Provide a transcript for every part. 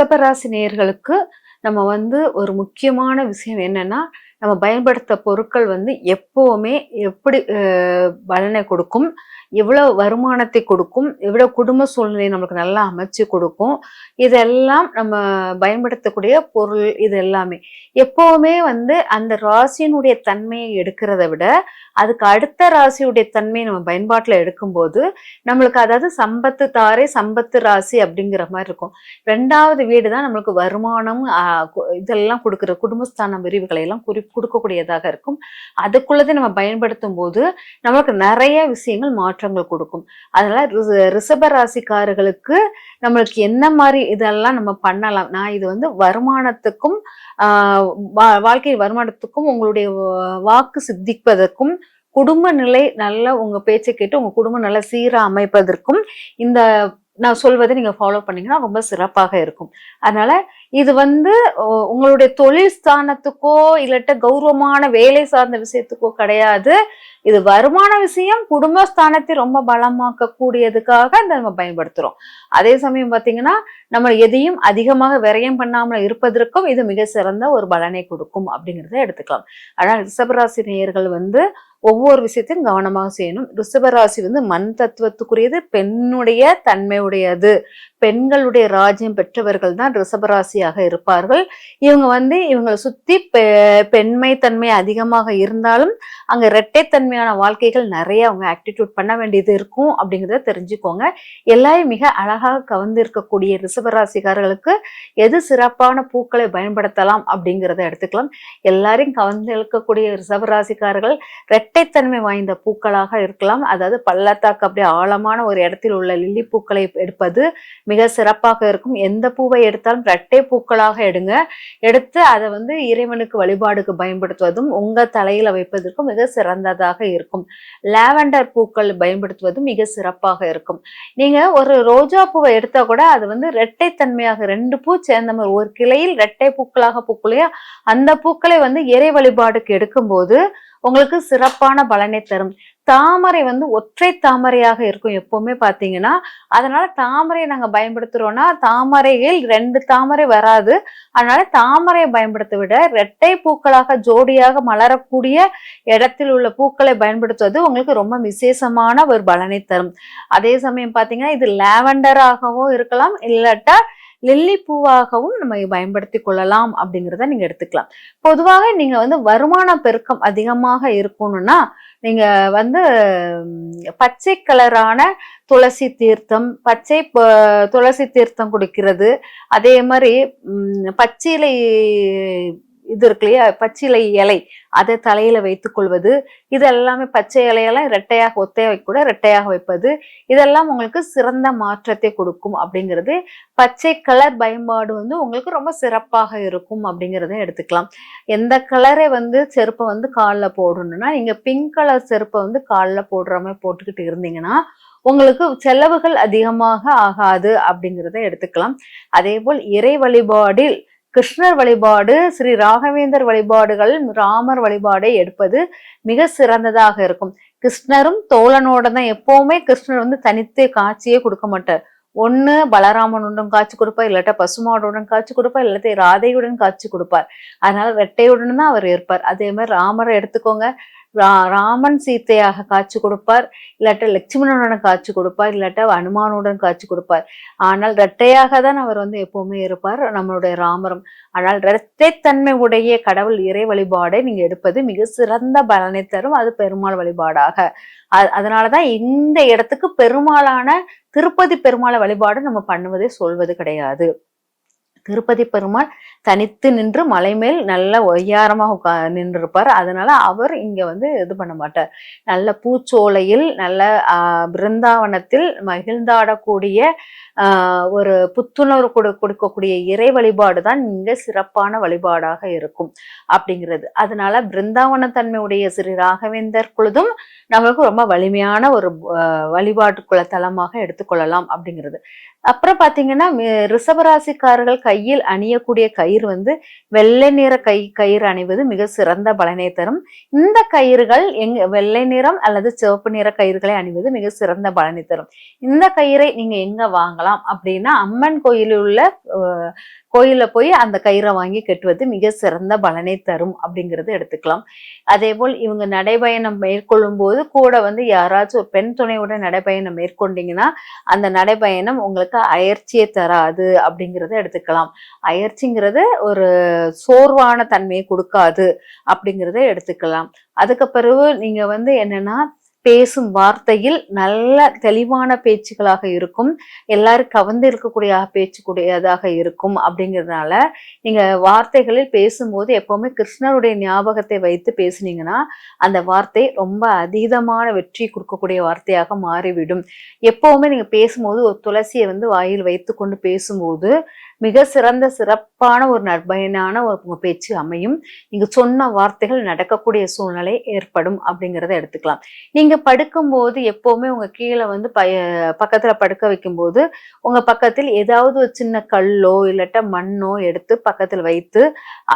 ரிஷபராசி நேயர்களுக்கு நம்ம வந்து ஒரு முக்கியமான விஷயம் என்னன்னா நம்ம பயன்படுத்த பொருட்கள் வந்து எப்போவுமே எப்படி பலனை கொடுக்கும் எவ்வளவு வருமானத்தை கொடுக்கும் எவ்வளவு குடும்ப சூழ்நிலை நம்மளுக்கு நல்லா அமைச்சு கொடுக்கும் இதெல்லாம் நம்ம பயன்படுத்தக்கூடிய பொருள் இது எல்லாமே. எப்பவுமே வந்து அந்த ராசியினுடைய தன்மையை எடுக்கிறத விட அதுக்கு அடுத்த ராசியுடைய தன்மையை நம்ம பயன்பாட்டில் எடுக்கும்போது நம்மளுக்கு அதாவது சம்பத்து தாரை சம்பத்து ராசி அப்படிங்கிற மாதிரி இருக்கும். ரெண்டாவது வீடு தான் நம்மளுக்கு வருமானம் இதெல்லாம் கொடுக்குற குடும்பஸ்தான பிரிவுகளை எல்லாம் குறி கொடுக்கக்கூடியதாக இருக்கும். அதுக்குள்ளதை நம்ம பயன்படுத்தும் போது நமக்கு நிறைய விஷயங்கள் மாற்றங்கள் கொடுக்கும். அதனால ரிச- ரிஷப ராசிக்காரர்களுக்கு நம்மளுக்கு என்ன மாதிரி இதெல்லாம் நம்ம பண்ணலாம்? நான் இது வந்து வருமானத்துக்கும் வா- வாழ்க்கை வருமானத்துக்கும் உங்களுடைய வாக்கு சித்திப்பதற்கும் குடும்ப நிலை நல்ல உங்க பேச்சை கேட்டு உங்க குடும்பம் நல்லா சீரா அமைப்பதற்கும் இந்த நான் சொல்வதை நீங்க ஃபாலோ பண்ணீங்கன்னா ரொம்ப சிறப்பாக இருக்கும். அதனால இது வந்து உங்களுடைய தொழில் ஸ்தானத்துக்கோ இல்லட்ட கௌரவமான வேலை சார்ந்த விஷயத்துக்கோ கிடையாது. இது வருமான விஷயம் குடும்ப ஸ்தானத்தை ரொம்ப பலமாக்க கூடியதுக்காக இந்த நம்ம பயன்படுத்துறோம். அதே சமயம் பாத்தீங்கன்னா நம்ம எதையும் அதிகமாக விரயம் பண்ணாமல் இருப்பதற்கும் இது மிக சிறந்த ஒரு பலனை கொடுக்கும் அப்படிங்கிறத எடுத்துக்கலாம். ஆனால் ரிஷபராசி நேயர்கள் வந்து ஒவ்வொரு விஷயத்தையும் கவனமாக செய்யணும். ரிஷபராசி வந்து மண் தத்துவத்துக்குரியது பெண்ணுடைய தன்மையுடையது. பெண்களுடைய ராஜ்யம் பெற்றவர்கள் தான் ரிஷபராசியாக இருப்பார்கள். இவங்க வந்து இவங்களை சுத்தி பெ- பெண்மை தன்மை அதிகமாக இருந்தாலும் அங்க இரட்டைத்தன்மையான வாழ்க்கைகள் நிறைய அவங்க ஆக்டிடியூட் பண்ண வேண்டியது இருக்கும் அப்படிங்கிறத தெரிஞ்சுக்கோங்க. எல்லாரும் மிக அழகாக கவர்ந்து இருக்கக்கூடிய ரிஷபராசிக்காரர்களுக்கு எது சிறப்பான பூக்களை பயன்படுத்தலாம் அப்படிங்கிறத எடுத்துக்கலாம். எல்லாரையும் கவர்ந்து இழுக்கக்கூடிய ரிசபராசிக்காரர்கள் இரட்டைத்தன்மை வாய்ந்த பூக்களாக இருக்கலாம். அதாவது பள்ளத்தாக்கு அப்படியே ஆழமான ஒரு இடத்தில் உள்ள லில்லி பூக்களை எடுப்பது மிக சிறப்பாக இருக்கும். எந்த பூவை எடுத்தாலும் இரட்டை பூக்களாக எடுங்க. எடுத்து அதை வந்து இறைவனுக்கு வழிபாடுக்கு பயன்படுத்துவதும் உங்க தலையில வைப்பதற்கும் மிக சிறந்ததாக இருக்கும். லாவெண்டர் பூக்கள் பயன்படுத்துவது மிக சிறப்பாக இருக்கும். நீங்க ஒரு ரோஜா பூவை எடுத்தா கூட அது வந்து இரட்டைத்தன்மையாக ரெண்டு பூ சேர்ந்த மாதிரி ஒரு கிளையில் இரட்டை பூக்களாக பூக்கலையா? அந்த பூக்களை வந்து இறை வழிபாடுக்கு எடுக்கும்போது உங்களுக்கு சிறப்பான பலனை தரும். தாமரை வந்து ஒற்றை தாமரையாக இருக்கும் எப்பவுமே பார்த்தீங்கன்னா அதனால தாமரையை நாங்கள் பயன்படுத்துகிறோன்னா தாமரையில் ரெண்டு தாமரை வராது. அதனால தாமரையை பயன்படுத்த விட இரட்டை பூக்களாக ஜோடியாக மலரக்கூடிய இடத்தில் உள்ள பூக்களை பயன்படுத்துவது உங்களுக்கு ரொம்ப விசேஷமான ஒரு பலனை தரும். அதே சமயம் பார்த்தீங்கன்னா இது லாவெண்டராகவும் இருக்கலாம் இல்லாட்டா லில்லி பூவாகவும் நம்ம பயன்படுத்தி கொள்ளலாம் அப்படிங்கிறத நீங்க எடுத்துக்கலாம். பொதுவாக நீங்க வந்து வருமான பெருக்கம் அதிகமாக இருக்கணும்னா நீங்க வந்து பச்சை கலரான துளசி தீர்த்தம் பச்சை ப- துளசி தீர்த்தம் குடிக்கிறது அதே மாதிரி பச்சிலை இது இருக்கு இல்லையா? பச்சிலை இலை. அதை தலையில வைத்துக் கொள்வது. இது எல்லாமே பச்சை இலையெல்லாம் இரட்டையாக ஒத்தைய கூட இரட்டையாக வைப்பது. இதெல்லாம் உங்களுக்கு சிறந்த மாற்றத்தை கொடுக்கும் அப்படிங்கிறது. பச்சை கலர் பயன்பாடு வந்து உங்களுக்கு ரொம்ப சிறப்பாக இருக்கும் அப்படிங்கிறத எடுத்துக்கலாம். எந்த கலரை வந்து செருப்பை வந்து காலில் போடணும்னா நீங்க பிங்க் கலர் செருப்பை வந்து காலில் போடுற மாதிரி போட்டுக்கிட்டு இருந்தீங்கன்னா உங்களுக்கு செலவுகள் அதிகமாக ஆகாது அப்படிங்கிறத எடுத்துக்கலாம். அதே போல் இறை வழிபாடில் கிருஷ்ணர் வழிபாடு ஸ்ரீ ராகவேந்தர் வழிபாடுகள் ராமர் வழிபாடை எடுப்பது மிக சிறந்ததாக இருக்கும். கிருஷ்ணரும் தோழனோட தான் எப்பவுமே கிருஷ்ணர் வந்து தனித்தே காட்சியே கொடுக்க மாட்டார். ஒண்ணு பலராமனுடன் காட்சி கொடுப்பார் இல்லாட்டா பசுமாடுடன் காட்சி கொடுப்பார் இல்லாட்டி ராதையுடன் காட்சி கொடுப்பார். அதனால ரெட்டையுடன் தான் அவர் இருப்பார். அதே மாதிரி ராமரை எடுத்துக்கோங்க. ராமன் சீத்தையாக காட்சி கொடுப்பார். இல்லாட்ட லட்சுமணனுடன் காட்சி கொடுப்பார். இல்லாட்ட அனுமானுடன் காட்சி கொடுப்பார். ஆனால் இரட்டையாக தான் அவர் வந்து எப்பவுமே இருப்பார். நம்மளுடைய ராமரும். ஆனால் இரட்டைத்தன்மை உடைய கடவுள் இறை வழிபாடை நீங்க எடுப்பது மிக சிறந்த பலனை தரும். அது பெருமாள் வழிபாடாக. அதனாலதான் இந்த இடத்துக்கு பெருமாளான திருப்பதி பெருமாளை வழிபாடு நம்ம பண்ணுவதே சொல்வது கிடையாது. திருப்பதி பெருமாள் தனித்து நின்று மலை மேல் நல்ல ஒய்யாரமாக உட்கா நின்றிருப்பார். அதனால அவர் இங்க வந்து இது பண்ண மாட்டார். நல்ல பூச்சோலையில் நல்ல ஆஹ், பிருந்தாவனத்தில் மகிழ்ந்தாடக்கூடிய ஒரு புத்துணர்வு கொடு கொடுக்கக்கூடிய இறை வழிபாடு தான் மிக சிறப்பான வழிபாடாக இருக்கும் அப்படிங்கிறது. அதனால பிருந்தாவன தன்மையுடைய ஸ்ரீ ராகவேந்தர் குழுதும் நம்மளுக்கு ரொம்ப வலிமையான ஒரு வழிபாட்டுக்குள்ள தலமாக எடுத்துக்கொள்ளலாம் அப்படிங்கிறது. அப்புறம் பார்த்தீங்கன்னா ரிஷபராசிக்காரர்கள் கையில் அணியக்கூடிய கயிறு வந்து வெள்ளை நிற கை கயிறு அணிவது மிக சிறந்த பலனை தரும். இந்த கயிறுகள் எங் வெள்ளை நிறம் அல்லது சிவப்பு நிற கயிறுகளை அணிவது மிக சிறந்த பலனை தரும். இந்த கயிறை நீங்கள் எங்கே வாங்கலாம்? அப்படின்னா அம்மன் கோயிலில் உள்ள கோயிலில் போய் அந்த கயிறை வாங்கி கட்டுவது மிக சிறந்த பலனை தரும் அப்படிங்கிறது எடுத்துக்கலாம். அதே போல் இவங்க நடைபயணம் மேற்கொள்ளும் போது கூட வந்து யாராச்சும் ஒரு பெண் துணையோட நடைபயணம் மேற்கொண்டீங்கன்னா அந்த நடைபயணம் உங்களுக்கு அயற்சியை தராது அப்படிங்கிறத எடுத்துக்கலாம். அயற்சிங்கிறது ஒரு சோர்வான தன்மையை கொடுக்காது அப்படிங்கிறத எடுத்துக்கலாம். அதுக்கு பிறகு நீங்கள் வந்து என்னன்னா பேசும் வார்த்தையில் நல்ல தெளிவான பேச்சுகளாக இருக்கும். எல்லாரும் கவர்ந்து இருக்கக்கூடிய பேச்சுக்கூடியதாக இருக்கும் அப்படிங்கிறதுனால நீங்க வார்த்தைகளில் பேசும்போது எப்பவுமே கிருஷ்ணருடைய ஞாபகத்தை வைத்து பேசுனீங்கன்னா அந்த வார்த்தை ரொம்ப அதீதமான வெற்றி கொடுக்கக்கூடிய வார்த்தையாக மாறிவிடும். எப்பவுமே நீங்க பேசும்போது ஒரு துளசியை வந்து வாயில் வைத்து கொண்டு பேசும்போது மிக சிறந்த சிறப்பான ஒரு நற்பயனான ஒரு பேச்சு அமையும். நீங்க சொன்ன வார்த்தைகள் நடக்கக்கூடிய சூழ்நிலை ஏற்படும் அப்படிங்கிறத எடுத்துக்கலாம். நீங்க படுக்கும்போது எப்பவுமே உங்க கீழே வந்து பய பக்கத்துல படுக்க வைக்கும்போது உங்க பக்கத்தில் ஏதாவது ஒரு சின்ன கல்லோ இல்லாட்ட மண்ணோ எடுத்து பக்கத்தில் வைத்து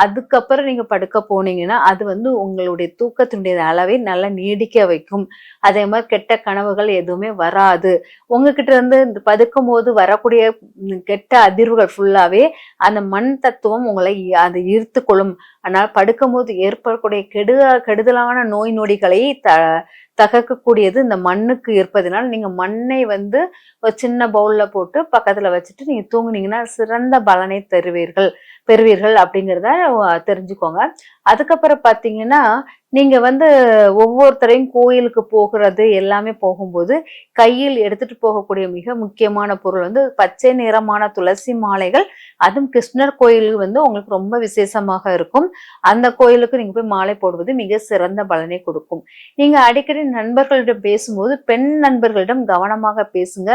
அதுக்கப்புறம் நீங்க படுக்க போனீங்கன்னா அது வந்து உங்களுடைய தூக்கத்தினுடைய அளவை நல்லா நீடிக்க வைக்கும். அதே மாதிரி கெட்ட கனவுகள் எதுவுமே வராது. உங்ககிட்ட இருந்து படுக்கும் போது வரக்கூடிய கெட்ட அதிர்வுகள் ஃபுல்லாவே அந்த மண் தத்துவம் உங்களை அதை ஈர்த்து கொள்ளும். ஆனால் படுக்கும்போது ஏற்படக்கூடிய கெடு கெடுதலான நோய் நொடிகளை த தகர்க்கக்கூடியது இந்த மண்ணுக்கு இருப்பதனால் நீங்க மண்ணை வந்து ஒரு சின்ன பவுல்ல போட்டு பக்கத்துல வச்சுட்டு நீங்க தூங்குனீங்கன்னா சிறந்த பலனை தருவீர்கள். பெறுவீர்கள் அப்படிங்கிறத தெரிஞ்சுக்கோங்க. அதுக்கப்புறம் பார்த்தீங்கன்னா நீங்க வந்து ஒவ்வொருத்தரையும் கோயிலுக்கு போகிறது எல்லாமே போகும்போது கையில் எடுத்துட்டு போகக்கூடிய மிக முக்கியமான பொருள் வந்து பச்சை நிறமான துளசி மாலைகள். அதுவும் கிருஷ்ணர் கோயில் வந்து உங்களுக்கு ரொம்ப விசேஷமாக இருக்கும். அந்த கோயிலுக்கு நீங்க போய் மாலை போடுவது மிக சிறந்த பலனை கொடுக்கும். நீங்க அடிக்கடி நண்பர்களிடம் பேசும்போது பெண் நண்பர்களிடம் கவனமாக பேசுங்க.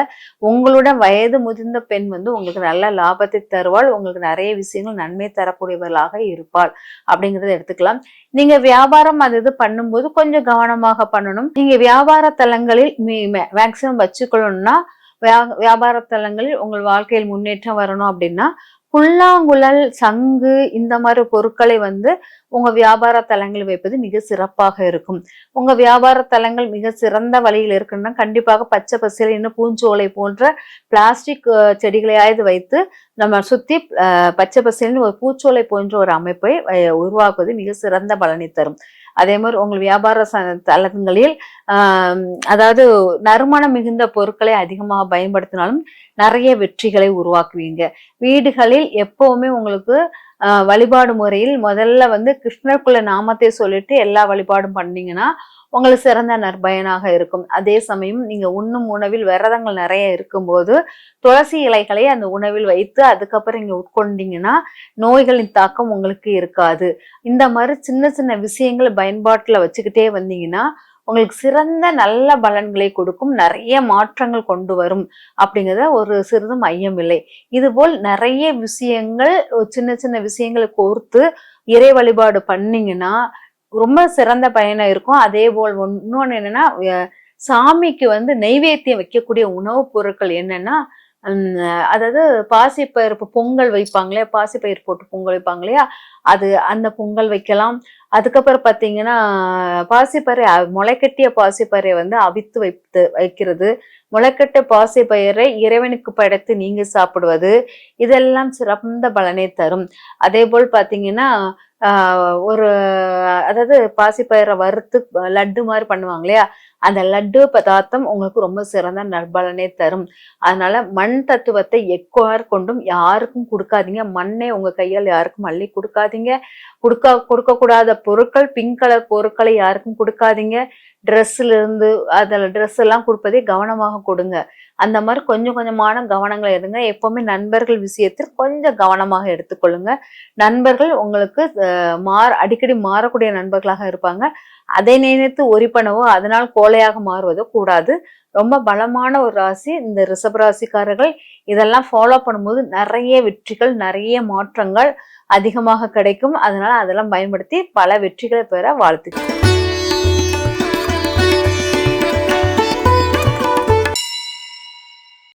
உங்களோட வயது முதிர்ந்த பெண் வந்து உங்களுக்கு நல்ல லாபத்தை தருவாள். உங்களுக்கு நிறைய விஷயங்கள் நன்மை தரக்கூடியவர்களாக இருப்பாள். அப்படிங்கிறத எடுத்துக்கலாம். நீங்க வியாபாரம் அது இது பண்ணும்போது கொஞ்சம் கவனமாக பண்ணணும். நீங்க வியாபார தலங்களில் மேக்சிமம் வச்சுக்கணும்னா வியாபார தலங்களில் உங்கள் வாழ்க்கையில் முன்னேற்றம் வரணும் அப்படின்னா புல்லாங்குழல் சங்கு இந்த மாதிரி பொருட்களை வந்து உங்க வியாபார தலங்கள் வைப்பது மிக சிறப்பாக இருக்கும். உங்க வியாபார தலங்கள் மிக சிறந்த வழியில் இருக்குன்னா கண்டிப்பாக பச்சை பசியில் இன்னும் பூஞ்சோலை போன்ற பிளாஸ்டிக் செடிகளையாவது வைத்து நம்ம சுத்தி பச்சை பசில்னு ஒரு பூச்சோலை போன்ற ஒரு அமைப்பை உருவாக்குவது மிக சிறந்த பலனை தரும். அதே மாதிரி உங்கள் வியாபார தலங்களில் அதாவது நறுமணம் மிகுந்த பொருட்களை அதிகமாக பயன்படுத்தினாலும் நிறைய வெற்றிகளை உருவாக்குவீங்க. வீடுகளில் எப்பவுமே உங்களுக்கு வழிபாடு முறையில் முதல்ல வந்து கிருஷ்ணருக்குள்ள நாமத்தை சொல்லிட்டு எல்லா வழிபாடும் பண்ணீங்கன்னா உங்களுக்கு சிறந்த நற்பயனாக இருக்கும். அதே சமயம் நீங்க உண்ணும் உணவில் விரதங்கள் நிறைய இருக்கும்போது துளசி இலைகளை அந்த உணவில் வைத்து அதுக்கப்புறம் இங்க உட்கொண்டீங்கன்னா நோய்களின் தாக்கம் உங்களுக்கு இருக்காது. இந்த மாதிரி சின்ன சின்ன விஷயங்களை பயன்பாட்டில் வச்சுக்கிட்டே வந்தீங்கன்னா உங்களுக்கு சிறந்த நல்ல பலன்களை கொடுக்கும் நிறைய மாற்றங்கள் கொண்டு வரும் அப்படிங்கிறத ஒரு சிறிதும் ஐயமில்லை இதுபோல் நிறைய விஷயங்கள் சின்ன சின்ன விஷயங்களை கோர்த்து இறை வழிபாடு பண்ணிங்கன்னா ரொம்ப சிறந்த பயணம் இருக்கும். அதே போல் இன்னொன்று என்னன்னா சாமிக்கு வந்து நெய்வேத்தியம் வைக்கக்கூடிய உணவுப் பொருட்கள் என்னன்னா அதாவது பாசிப்பயிர்ப்பு பொங்கல் வைப்பாங்களே பாசிப்பயிர் போட்டு பொங்கல் வைப்பாங்க இல்லையா? அது அந்த பொங்கல் வைக்கலாம். அதுக்கப்புறம் பார்த்தீங்கன்னா பாசிப்பறை முளைக்கட்டிய பாசிப்பறை வந்து அவித்து வைத்து வைக்கிறது. முளைக்கட்ட பாசிப்பயிரை இறைவனுக்கு படைத்து நீங்க சாப்பிடுவது இதெல்லாம் சிறந்த பலனை தரும். அதே போல் பார்த்தீங்கன்னா ஒரு அதாவது பாசிப்பயிரை வறுத்து லட்டு மாதிரி பண்ணுவாங்க இல்லையா? அந்த லட்டு பதார்த்தம் உங்களுக்கு ரொம்ப சிறந்த நற்பலனை தரும். அதனால மண் தத்துவத்தை எக்குவார் கொண்டும் யாருக்கும் கொடுக்காதீங்க. மண்ணை உங்க கையால் யாருக்கும் அள்ளி கொடுக்காதீங்க. கொடுக்க கொடுக்கக்கூடாத பொருட்கள் பிங்க் கலர் பொருட்களை யாருக்கும் கொடுக்காதீங்க. ட்ரெஸ்ஸில் இருந்து அதில் ட்ரெஸ் எல்லாம் கொடுப்பதே கவனமாக கொடுங்க. அந்த மாதிரி கொஞ்சம் கொஞ்சமான கவனங்களை எடுங்க. எப்போவுமே நண்பர்கள் விஷயத்தில் கொஞ்சம் கவனமாக எடுத்துக்கொள்ளுங்க. நண்பர்கள் உங்களுக்கு மாற அடிக்கடி மாறக்கூடிய நண்பர்களாக இருப்பாங்க. அதை நினைத்து ஒரி பண்ணவோ அதனால் கோலையாக மாறுவதோ கூடாது. ரொம்ப பலமான ஒரு ராசி இந்த ரிஷப ராசிக்காரர்கள் இதெல்லாம் ஃபாலோ பண்ணும்போது நிறைய வெற்றிகள் நிறைய மாற்றங்கள். அதிகமாக கிடைக்கும். அதனால அதெல்லாம் பயன்படுத்தி பல வெற்றிகளை பெற வாழ்த்துக்கிறேன்